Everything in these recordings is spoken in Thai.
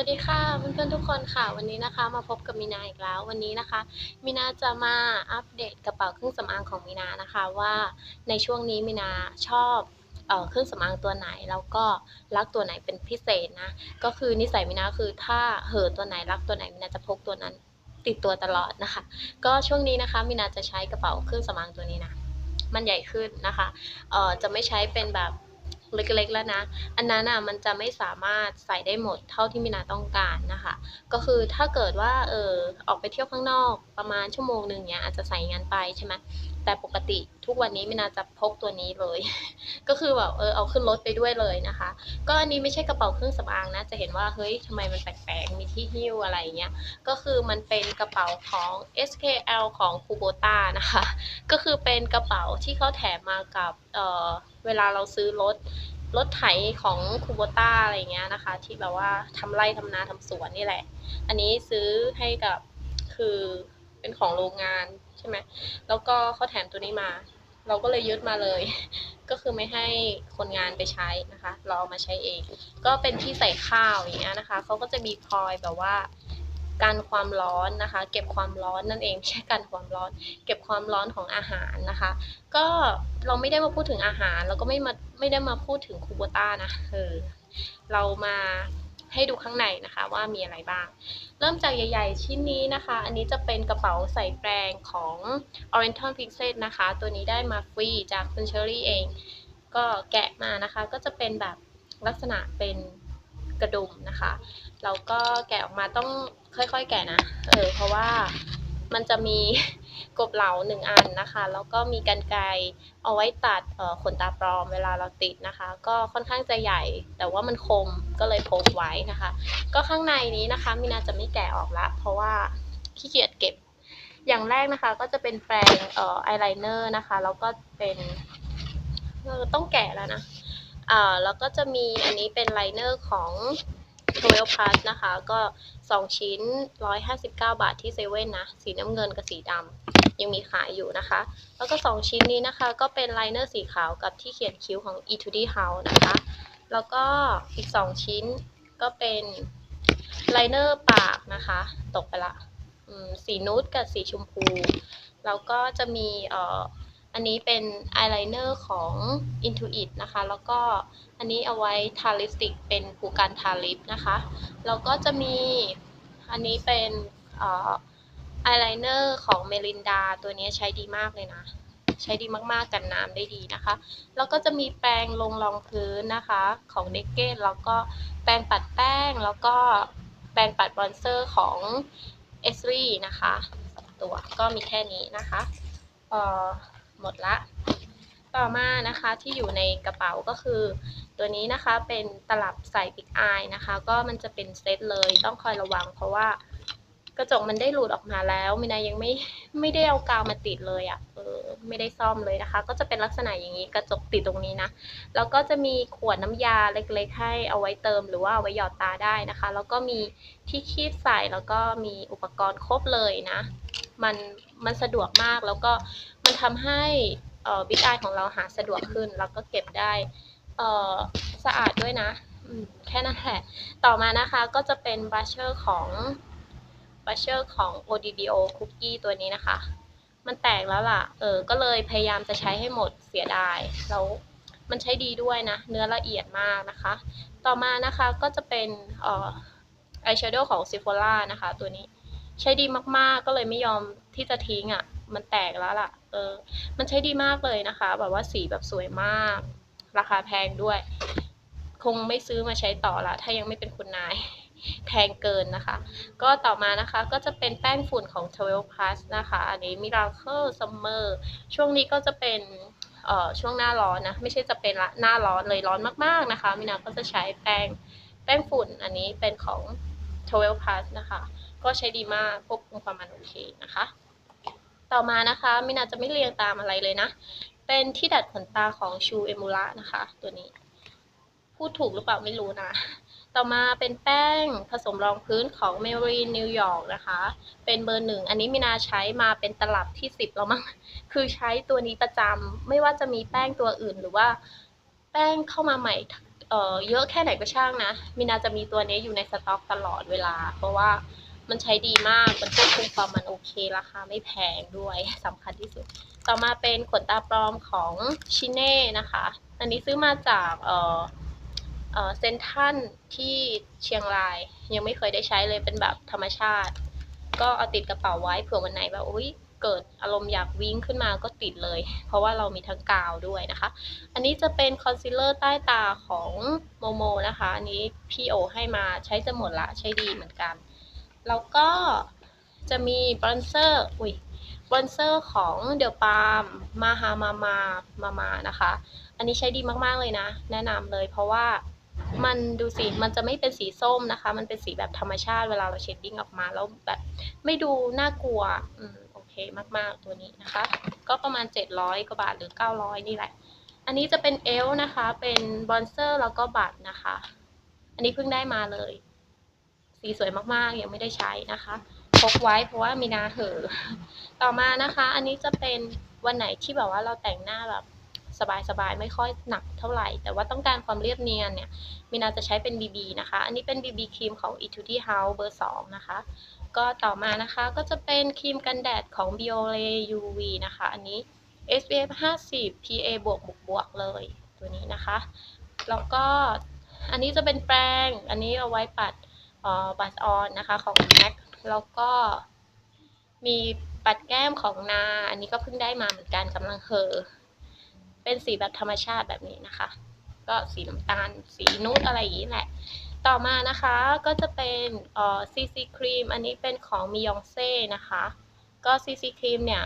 วัสดีค่ะเพื่อนๆทุกคนค่ะ วันนี้นะคะมาพบกับมีนาอีกแล้ว วันนี้นะคะมีนาจะมาอัปเดตกระเป๋าเครื่องสำอางของมีนานะคะว่าในช่วงนี้มีนาชอบเออเครื่องสำอางตัวไหนแล้วก็รักตัวไหนเป็นพิเศษนะก็คือนิสัยมีนาคือถ้าเห่อตัวไหนรักตัวไหนมีนาจะพกตัวนั้นติดตัวตลอดนะคะ ก็ช่วงนี้นะคะมีนาจะใช้กระเป๋าเครื่องสำอางตัวนี้นะมันใหญ่ขึ้นนะคะเออจะไม่ใช้เป็นแบบ เล็กๆแล้วนะ อันนั้นอะมันจะไม่สามารถใส่ได้หมดเท่าที่มินาต้องการนะคะ ก็คือถ้าเกิดว่าเออออกไปเที่ยวข้างนอกประมาณชั่วโมงหนึ่งเนี้ยอาจจะใส่งานไปใช่ไหม แต่ปกติทุกวันนี้มินาจะพกตัวนี้เลย ก็คือแบบเออเอาขึ้นรถไปด้วยเลยนะคะ ก็อันนี้ไม่ใช่กระเป๋าเครื่องสำอางนะ จะเห็นว่าเฮ้ยทำไมมันแปลกๆ มีที่หิ้วอะไรเงี้ย ก็คือมันเป็นกระเป๋าของ SKL ของ Kubota นะคะ ก็คือเป็นกระเป๋าที่เขาแถมมากับเออเวลาเราซื้อรถรถไถของคูโบต้าอะไรเงี้ยนะคะ ที่แบบว่าทำไร่ทำนาทำสวนนี่แหละ อันนี้ซื้อให้กับคือ เป็นของโรงงานใช่ไหมแล้วก็เขาแถมตัวนี้มา เราก็เลยยึดมาเลย ก็คือไม่ให้คนงานไปใช้นะคะ เราเอามาใช้เอง ก็เป็นที่ใส่ข้าวอย่างเงี้ยนะคะเขาก็จะมีพลอยแบบว่ากันความร้อนนะคะ เก็บความร้อนนั่นเองไม่ใช่กันความร้อน เก็บความร้อนของอาหารนะคะ ก็เราไม่ได้มาพูดถึงอาหาร แล้วก็ไม่มาไม่ได้มาพูดถึงคูโบต้านะเออเรามา ให้ดูข้างในนะคะว่ามีอะไรบ้าง เริ่มจากใหญ่ ๆ ชิ้นนี้นะคะ อันนี้จะเป็นกระเป๋าใส่แปรงของ Oriental Princess นะคะ ตัวนี้ได้มาฟรีจากคุณเชอรี่เอง ก็แกะมานะคะ ก็จะเป็นแบบลักษณะเป็นกระดุมนะคะเราก็แกะออกมาต้องค่อยๆ แกะนะ เออ เพราะว่ามันจะมี กบเหลาหนึ่งอันนะคะ แล้วก็มีกันไกรเอาไว้ตัดขนตาปลอมเวลาเราติดนะคะ ก็ค่อนข้างจะใหญ่ แต่ว่ามันคมก็เลยพกไว้นะคะ ก็ข้างในนี้นะคะมินาจะไม่แกะออกละเพราะว่าขี้เกียจเก็บ อย่างแรกนะคะก็จะเป็นแปรงเอ่ออไลเนอร์นะคะ แล้วก็เป็นเออต้องแกะแล้วนะอ่าแล้วก็จะมีอันนี้เป็นไลเนอร์ของ 12 plus นะคะ ก็ 2 ชิ้น 159 บาทที่เซเว่นนะ สีน้ำเงินกับสีดำยังมีขายอยู่นะคะ แล้วก็ 2 ชิ้นนี้นะคะ ก็เป็นไลเนอร์สีขาวกับที่เขียนคิ้วของ Etude House นะคะ แล้วก็อีก 2 ชิ้นก็เป็นไลเนอร์ปากนะคะ ตกไปละสีนูดกับสีชมพู แล้วก็จะมีเอ่อ อันนี้เป็นอายไลเนอร์ของ Intuit นะคะ แล้วก็อันนี้เอาไว้ทาลิปสติกเป็นผูกการทาลิปนะคะ แล้วก็จะมีอันนี้เป็นอายไลเนอร์ของเมลินดาตัวนี้ใช้ดีมากเลยนะใช้ดีมากๆ กันน้ำได้ดีนะคะ แล้วก็จะมีแปรงลงรองพื้นนะคะของเนเก้แล้วก็แปรงปัดแป้ง แล้วก็แปรงปัดบอนเซอร์ของเอสรีนะคะตัวก็มีแค่นี้นะคะ เอ่อ หมดละ ต่อมานะคะที่อยู่ในกระเป๋าก็คือ ตัวนี้นะคะเป็นตลับใส่ปิกอายนะคะ ก็มันจะเป็นเซตเลยต้องคอยระวัง เพราะว่ากระจกมันได้หลุดออกมาแล้วมินายังไม่ไม่ได้เอากาวมาติดเลยอะ่ะเออไม่ได้ซ่อมเลยนะคะ ก็จะเป็นลักษณะอย่างนี้กระจกติดตรงนี้นะแล้วก็จะมีขวดน้ำยาเล็กๆ ให้เอาไว้เติมหรือว่าเอาไว้หยอดตาได้นะคะ แล้วก็มีที่คีบใส่แล้วก็มีอุปกรณ์ครบเลยนะ มันมันสะดวกมากแล้วก็มันทำให้เอ่อบิ๊กอายของเราหาสะดวกขึ้น แล้วก็เก็บได้เอ่อสะอาดด้วยนะแค่นั้นแหละ ต่อมานะคะก็จะเป็นบัชเชอร์ของบัชเชอร์ของ ODBO Cookie ตัวนี้นะคะ มันแตกแล้วล่ะ เออ ก็เลยพยายามจะใช้ให้หมดเสียดาย แล้วมันใช้ดีด้วยนะ เนื้อละเอียดมากนะคะ ต่อมานะคะก็จะเป็นอ่ออายแชโดว์ของ Sephora นะคะตัวนี้ ใช้ดีมากๆ ก็เลยไม่ยอมที่จะทิ้งอะ่ะ มันแตกแล้วล่ะ เออ มันใช้ดีมากเลยนะคะ แบบว่าสีแบบสวยมาก ราคาแพงด้วย คงไม่ซื้อมาใช้ต่อละ ถ้ายังไม่เป็นคุณนายแพงเกินนะคะ ก็ต่อมานะคะก็จะเป็นแป้งฝุ่นของ 12 plus นะคะ อันนี้ Miracle Summer ช่วงนี้ก็จะเป็นเอ่อช่วงหน้าร้อนนะ ไม่ใช่จะเป็นละหน้าร้อนเลยร้อนมากๆนะคะมินาก็จะใช้แป้งแป้งฝุ่นอันนี้เป็นของ 12 plus นะคะ ก็ใช้ดีมากควบคุมความมันโอเคนะคะ ต่อมานะคะมินาจะไม่เรียงตามอะไรเลยนะ เป็นที่ดัดขนตาของชูเอมูระนะคะ ตัวนี้ พูดถูกหรือเปล่าไม่รู้นะ ต่อมาเป็นแป้งผสมรองพื้นของ m a r y นิวยอร์กนะคะ เป็นเบอร์หนึ่ง อันนี้มินาใช้มาเป็นตลับที่สิบแล้วมั้ง คือใช้ตัวนี้ประจำไม่ว่าจะมีแป้งตัวอื่นหรือว่า แป้งเข้ามาใหม่เอ่อเยอะแค่ไหนก็ช่างนะ มินาจะมีตัวนี้อยู่ในสต็อกตลอดเวลา เพราะว่า มันใช้ดีมาก มันควบคุมความมันโอเค ราคาไม่แพงด้วยสำคัญที่สุด ต่อมาเป็นขนตาปลอมของชิเน่นะคะ อันนี้ซื้อมาจากเอ่อเอ่อเซนทันที่เชียงราย ยังไม่เคยได้ใช้เลยเป็นแบบธรรมชาติ ก็เอาติดกระเป๋าไว้เผื่อวันไหนแบบอุ้ยเกิดอารมณ์อยากวิ่งขึ้นมาก็ติดเลย เพราะว่าเรามีทั้งกาวด้วยนะคะ อันนี้จะเป็นคอนซีลเลอร์ใต้ตาของโมโมนะคะ อันนี้พี่โอให้มาใช้จะหมดละใช้ดีเหมือนกัน แล้วก็จะมีบรอนเซอร์ อุ้ยบรอนเซอร์ของเดลปาล์มมาฮามามามามานะคะ อันนี้ใช้ดีมากๆเลยนะ แนะนำเลยเพราะว่ามันดูสิ มันจะไม่เป็นสีส้มนะคะ มันเป็นสีแบบธรรมชาติเวลาเราเชดดิ้งออกมา แล้วแบบไม่ดูน่ากลัว อืมโอเคมากๆตัวนี้นะคะ ก็ประมาณ 700กว่าบาทหรือ 900 นี่แหละ อันนี้จะเป็นเอลนะคะ เป็นบอนเซอร์แล้วก็บัตรนะคะ อันนี้เพิ่งได้มาเลย สีสวยมากๆ ยังไม่ได้ใช้นะคะพกไว้เพราะว่ามีนาเหอต่อมานะคะ อันนี้จะเป็นวันไหนที่แบบว่าเราแต่งหน้าแบบสบายๆ ไม่ค่อยหนักเท่าไหร่ แต่ว่าต้องการความเรียบเนียนเนี่ยมีนาจะใช้เป็น BB นะคะ อันนี้เป็น BB ครีมของ Etude House เบอร์ 2 นะคะ ก็ต่อมานะคะก็จะเป็นครีมกันแดดของ Biore UV นะคะ อันนี้ SPF 50 PA บวกบวกบวกเลยตัวนี้นะคะ แล้วก็อันนี้จะเป็นแปรง อันนี้เอาไว้ปัด บัสออนนะคะของ MAC แล้วก็มีปัดแก้มของนา อันนี้ก็เพิ่งได้มาเหมือนกันกำลังเหอเป็นสีแบบธรรมชาติแบบนี้นะคะ ก็สีน้ำตาล สีนูดอะไรอย่างนี้แหละ ต่อมานะคะก็จะเป็นเอ่อ CC ครีม อันนี้เป็นของมิยองเซ่นะคะ ก็ CC ครีมเนี่ย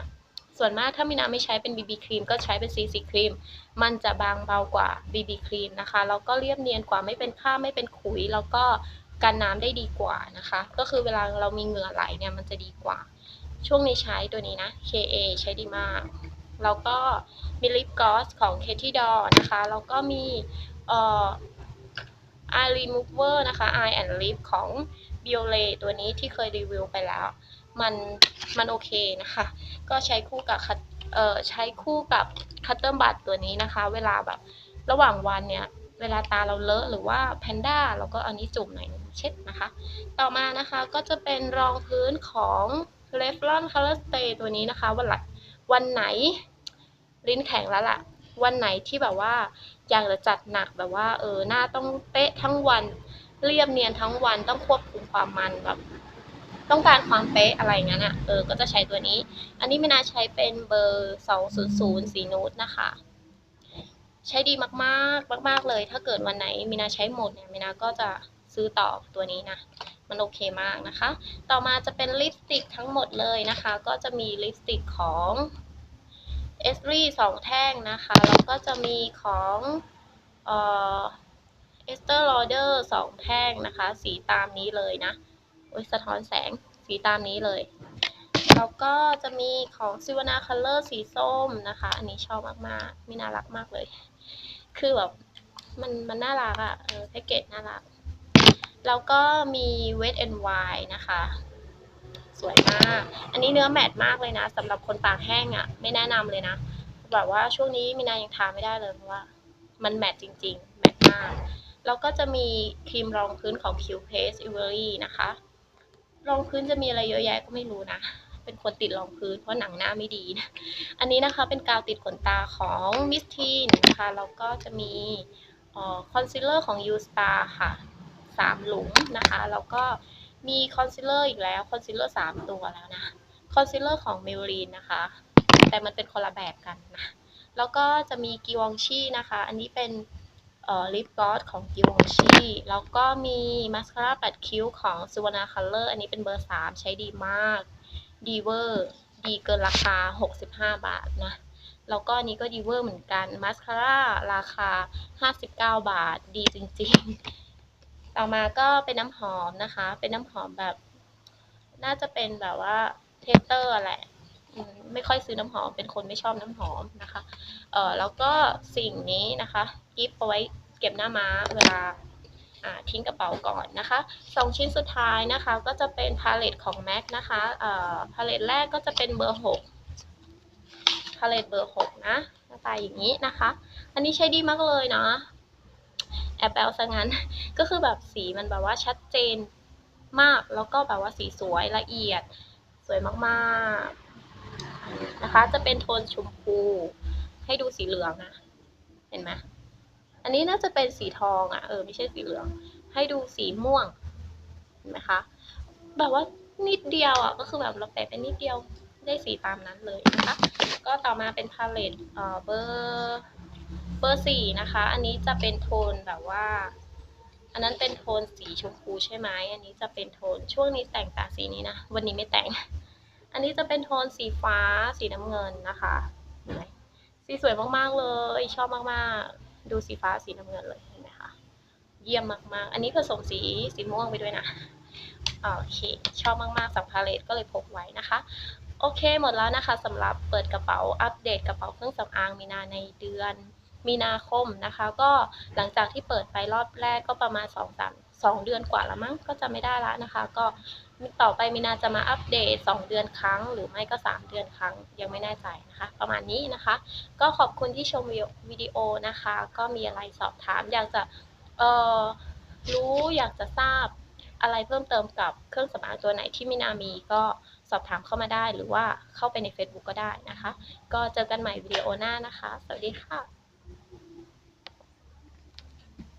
ส่วนมากถ้ามินาไม่ใช้เป็น BB ครีมก็ใช้เป็น CC ครีม มันจะบางเบากว่า BB ครีมนะคะ แล้วก็เรียบเนียนกว่าไม่เป็นคราไม่เป็นขุย แล้วก็ กันน้ำได้ดีกว่านะคะ ก็คือเวลาเรามีเหงื่อไหลเนี่ยมันจะดีกว่า ช่วงนี้ใช้ตัวนี้นะ KA ใช้ดีมาก แล้วก็มีลิปกลอสของ Katy Doll นะคะ แล้วก็มีเอ่อ Eye Remover นะคะ Eye and Lip ของ Biore ตัวนี้ที่เคยรีวิวไปแล้ว มันมันโอเคนะคะ ก็ใช้คู่กับเอ่อใช้คู่กับคัตเตอร์บัตตัวนี้นะคะ เวลาแบบระหว่างวันเนี่ย เวลาตาเราเลอะหรือว่าแพนด้าเราก็อานี้จุ่มหน่อยนึง เช็ดนะคะ ต่อมานะคะก็จะเป็นรองพื้นของ Revlon Color Stay ตัวนี้นะคะ วันหลัวันไหนลิ้นแข็งแล้วล่ะ วันไหนที่แบบว่าอยากจะจัดหนักแบบว่าเออหน้าต้องเป๊ะทั้งวันเรียบเนียนทั้งวันต้องควบคุมความมันแบบต้องการความเป๊ะอะไรงั้นอะ เออ ก็จะใช้ตัวนี้ อันนี้มินาใช้เป็นเบอร์ 200 สีนูดนะคะ ใช้ดีมากๆ มาก ๆ เลย ถ้าเกิดวันไหนมินาใช้หมดเนี่ยมินาก็จะ ซื้อต่อตัวนี้นะ มันโอเคมากนะคะ ต่อมาจะเป็นลิปสติกทั้งหมดเลยนะคะ ก็จะมีลิปสติกของเอสรีสองแท่งนะคะ แล้วก็จะมีของเอสเตอร์ลอเดอร์สองแท่งนะคะ สีตามนี้เลยนะ โอ้ยสะท้อนแสงสีตามนี้เลย แล้วก็จะมีของซิวนาคัลเลอร์สีส้มนะคะ อันนี้ชอบมากๆ มีน่ารักมากเลย คือแบบมันมันน่ารักอะ่ะเออแพ็กเกจน่ารัก แล้วก็มี Wet n Wild นะคะ สวยมาก อันนี้เนื้อแมตต์มากเลยนะสำหรับคนปากแห้งอะ่ะ ไม่แนะนำเลยนะ แบบว่าช่วงนี้มินายังทาไม่ได้เลยเพราะว่า มันแมตต์จริง ๆ แมตต์มาก แล้วก็จะมีครีมรองพื้นของ Q Paste Ivory นะคะ รองพื้นจะมีอะไรเยอะแยะก็ไม่รู้นะ เป็นคนติดรองพื้นเพราะหนังหน้าไม่ดีนะ อันนี้นะคะเป็นกาวติดขนตาของ Miss Teen นะคะ แล้วก็จะมีคอนซีลเลอร์ของ U Star ค่ะ สามหลุมนะคะ แล้วก็มีคอนซีลเลอร์อีกแล้ว คอนซีลเลอร์สามตัวแล้วนะ คอนซีลเลอร์ของ Maybelline นะคะ แต่มันเป็นคนละแบบกันนะ แล้วก็จะมีกิวองชีนะคะ อันนี้เป็นเอ่อลิปกลอสของกิวองชี แล้วก็มีมาสคาร่าปัดคิ้วของซูวานาคัลเลอร์ อันนี้เป็นเบอร์ 3 ใช้ดีมาก ดีเวอร์ ดีเกินราคา 65 บาทนะแล้วก็นนี้ก็ดีเวอร์เหมือนกัน มาสคาร่าราคา 59 บาท ดีจริง ๆ ต่อมาก็เป็นน้ำหอมนะคะ เป็นน้ำหอมแบบ น่าจะเป็นแบบว่าเทสเตอร์แหละไม่ค่อยซื้อน้ำหอม เป็นคนไม่ชอบน้ำหอมนะคะ เอ่อแล้วก็สิ่งนี้นะคะกิฟต์เอาไว้เก็บหน้าม้าเวลาทิ้งกระเป๋าก่อนนะคะสองชิ้นสุดท้ายนะคะ ก็จะเป็นพาเลตของ MAC นะคะเอ่อพาเลตแรกก็จะเป็นเบอร์ 6 พาเลตเบอร์ 6 นะหน้าตาอย่างนี้นะคะ อันนี้ใช้ดีมากเลยนะ แอบแบลซะงั้น ก็คือแบบสีมันแบบว่าชัดเจนมาก แล้วก็แบบว่าสีสวยละเอียด สวยมากๆนะคะ จะเป็นโทนชมพู ให้ดูสีเหลืองนะ เห็นไหมอันนี้น่าจะเป็นสีทองอะ่ะ เออ ไม่ใช่สีเหลือง ให้ดูสีม่วง เห็นไหมคะ แบบว่านิดเดียวอะ่ะ ก็คือแบบเราแปะไปนิดเดียวได้สีตามนั้นเลยนะคะ ก็ต่อมาเป็นพาเลตเออเบอร์ เบอร์สี่นะคะ อันนี้จะเป็นโทนแบบว่า อันนั้นเป็นโทนสีชมพูใช่ไหม อันนี้จะเป็นโทนช่วงนี้แต่งตาสีนี้นะ วันนี้ไม่แต่ง อันนี้จะเป็นโทนสีฟ้าสีน้ำเงินนะคะเห็นไหมสีสวยมากๆเลย ชอบมากๆ ดูสีฟ้าสีน้ำเงินเลยเห็นไหมคะ เยี่ยมมากๆ อันนี้ผสมสีสีม่วงไปด้วยนะโอเค ชอบมากๆสัมพาเลตก็เลยพกไว้นะคะ โอเคหมดแล้วนะคะสำหรับเปิดกระเป๋าอัปเดตกระเป๋าเครื่องสำอางมีนาในเดือน มีนาคมนะคะ ก็หลังจากที่เปิดไปรอบแรกก็ประมาณ2อสามสองเดือนกว่าละมั้งก็จะไม่ได้ละนะคะ ก็ต่อไปมีนาจะมาอัปเดต 2 เดือนครั้ง หรือไม่ก็ 3 เดือนครั้งยังไม่แน่ใจนะคะ ประมาณนี้นะคะ ก็ขอบคุณที่ชมวิดีโอนะคะ ก็มีอะไรสอบถามอยากจะเออรู้อยากจะทราบอะไรเพิ่มเติมกับเครื่องสำอางตัวไหนที่มินามีก็สอบถามเข้ามาได้หรือว่าเข้าไปใน Facebook ก็ได้นะคะ ก็เจอกันใหม่วิดีโอหน้านะคะ สวัสดีค่ะ